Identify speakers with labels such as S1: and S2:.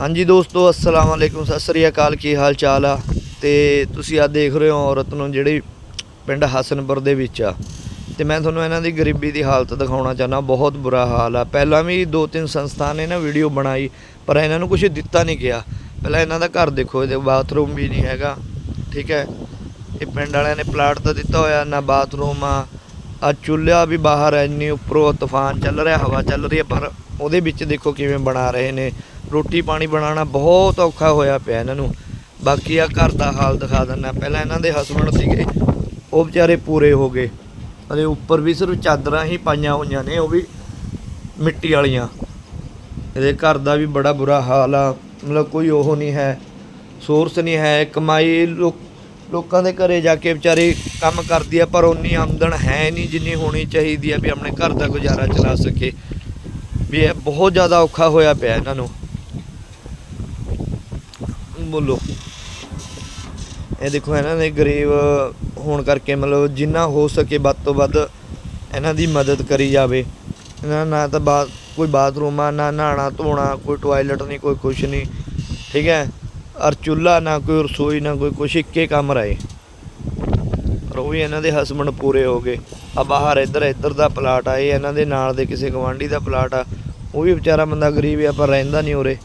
S1: ਹਾਂਜੀ ਦੋਸਤੋ, ਅਸਲਾਮ ਵਾਲੇਕੁਮ ਸਤਿ ਸ੍ਰੀ ਅਕਾਲ, ਕੀ ਹਾਲ ਚਾਲ ਆ? ਤੇ ਤੁਸੀਂ ਆ ਦੇਖ ਰਹੇ ਹੋ ਔਰਤ ਨੂੰ ਜਿਹੜੀ ਪਿੰਡ ਹਸਨਪੁਰ ਦੇ ਵਿੱਚ ਆ। ਤੇ ਮੈਂ ਤੁਹਾਨੂੰ ਇਹਨਾਂ ਦੀ ਗਰੀਬੀ ਦੀ ਹਾਲਤ ਦਿਖਾਉਣਾ ਚਾਹੁੰਦਾ, ਬਹੁਤ ਬੁਰਾ ਹਾਲ ਆ। ਪਹਿਲਾਂ ਵੀ ਦੋ ਤਿੰਨ ਸੰਸਥਾ ਨੇ ਨਾ ਵੀਡੀਓ ਬਣਾਈ, ਪਰ ਇਹਨਾਂ ਨੂੰ ਕੁਝ ਦਿੱਤਾ ਨਹੀਂ ਗਿਆ। ਪਹਿਲਾਂ ਇਹਨਾਂ ਦਾ ਘਰ ਦੇਖੋ, ਇਹਦੇ ਬਾਥਰੂਮ ਵੀ ਨਹੀਂ ਹੈਗਾ, ਠੀਕ ਹੈ? ਇਹ ਪਿੰਡ ਵਾਲਿਆਂ ਨੇ ਪਲਾਟ ਤਾਂ ਦਿੱਤਾ ਹੋਇਆ, ਨਾ ਬਾਥਰੂਮ ਆ। ਆ ਚੁੱਲ੍ਹਾ ਵੀ ਬਾਹਰ ਹੈ, ਇੰਨੀ ਉੱਪਰੋਂ ਤੂਫਾਨ ਚੱਲ ਰਿਹਾ, ਹਵਾ ਚੱਲ ਰਹੀ ਹੈ, ਪਰ ਉਹਦੇ ਵਿੱਚ ਦੇਖੋ ਕਿਵੇਂ ਬਣਾ ਰਹੇ ਨੇ। ਰੋਟੀ ਪਾਣੀ ਬਣਾਉਣਾ ਬਹੁਤ ਔਖਾ ਹੋਇਆ ਪਿਆ ਇਹਨਾਂ ਨੂੰ। ਬਾਕੀ ਆ ਘਰ ਦਾ ਹਾਲ ਦਿਖਾ ਦਿੰਦਾ। ਪਹਿਲਾਂ ਇਹਨਾਂ ਦੇ ਹਸਬੰਡ ਸੀਗੇ, ਉਹ ਵਿਚਾਰੇ ਪੂਰੇ ਹੋ ਗਏ। ਅਤੇ ਉੱਪਰ ਵੀ ਸਿਰਫ ਚਾਦਰਾਂ ਹੀ ਪਾਈਆਂ ਹੋਈਆਂ ਨੇ, ਉਹ ਵੀ ਮਿੱਟੀ ਵਾਲੀਆਂ। ਇਹਦੇ ਘਰ ਦਾ ਵੀ ਬੜਾ ਬੁਰਾ ਹਾਲ ਆ। ਮਤਲਬ ਕੋਈ ਉਹ ਨਹੀਂ ਹੈ ਸੋਰਸ ਨਹੀਂ ਹੈ। ਕਮਾਈ ਲੋਕ, ਲੋਕਾਂ ਦੇ ਘਰੇ ਜਾ ਕੇ ਵਿਚਾਰੇ ਕੰਮ ਕਰਦੀ ਆ, ਪਰ ਉਨੀ ਆਮਦਨ ਹੈ ਨਹੀਂ ਜਿੰਨੀ ਹੋਣੀ ਚਾਹੀਦੀ ਆ ਵੀ ਆਪਣੇ ਘਰ ਦਾ ਗੁਜ਼ਾਰਾ ਚਲਾ ਸਕੇ। ਵੀ ਇਹ ਬਹੁਤ ਜ਼ਿਆਦਾ ਔਖਾ ਹੋਇਆ ਪਿਆ ਇਹਨਾਂ ਨੂੰ। ਬੋਲੋ। ਇਹ ਦੇਖੋ, ਇਹਨਾਂ ਦੇ ਗਰੀਬ ਹੋਣ ਕਰਕੇ ਮਤਲਬ ਜਿੰਨਾ ਹੋ ਸਕੇ ਵੱਧ ਤੋਂ ਵੱਧ ਇਹਨਾਂ ਦੀ ਮਦਦ ਕਰੀ ਜਾਵੇ। ਇਹਨਾਂ ਨਾ ਤਾਂ ਬਾ, ਕੋਈ ਬਾਥਰੂਮ ਆ, ਨਾ ਨਹਾਣਾ ਧੋਣਾ, ਕੋਈ ਟਾਇਲਟ ਨਹੀਂ, ਕੋਈ ਕੁਛ ਨਹੀਂ। ਠੀਕ ਹੈ? ਔਰ ਚੁੱਲ੍ਹਾ ਨਾ ਕੋਈ ਰਸੋਈ, ਨਾ ਕੋਈ ਕੁਛ, ਇੱਕੇ ਕੰਮ ਰਹੇ। ਪਰ ਉਹ ਵੀ ਇਹਨਾਂ ਦੇ ਹਸਬੰਡ ਪੂਰੇ ਹੋ ਗਏ। ਆ ਬਾਹਰ ਇੱਧਰ ਇੱਧਰ ਦਾ ਪਲਾਟ ਆਏ ਇਹਨਾਂ ਦੇ ਨਾਲ ਦੇ ਕਿਸੇ ਗਵਾਂਢੀ ਦਾ ਪਲਾਟ ਆ। ਉਹ ਵੀ ਵਿਚਾਰਾ ਬੰਦਾ ਗਰੀਬ ਆ, ਪਰ ਰਹਿੰਦਾ ਨਹੀਂ ਉਰੇ।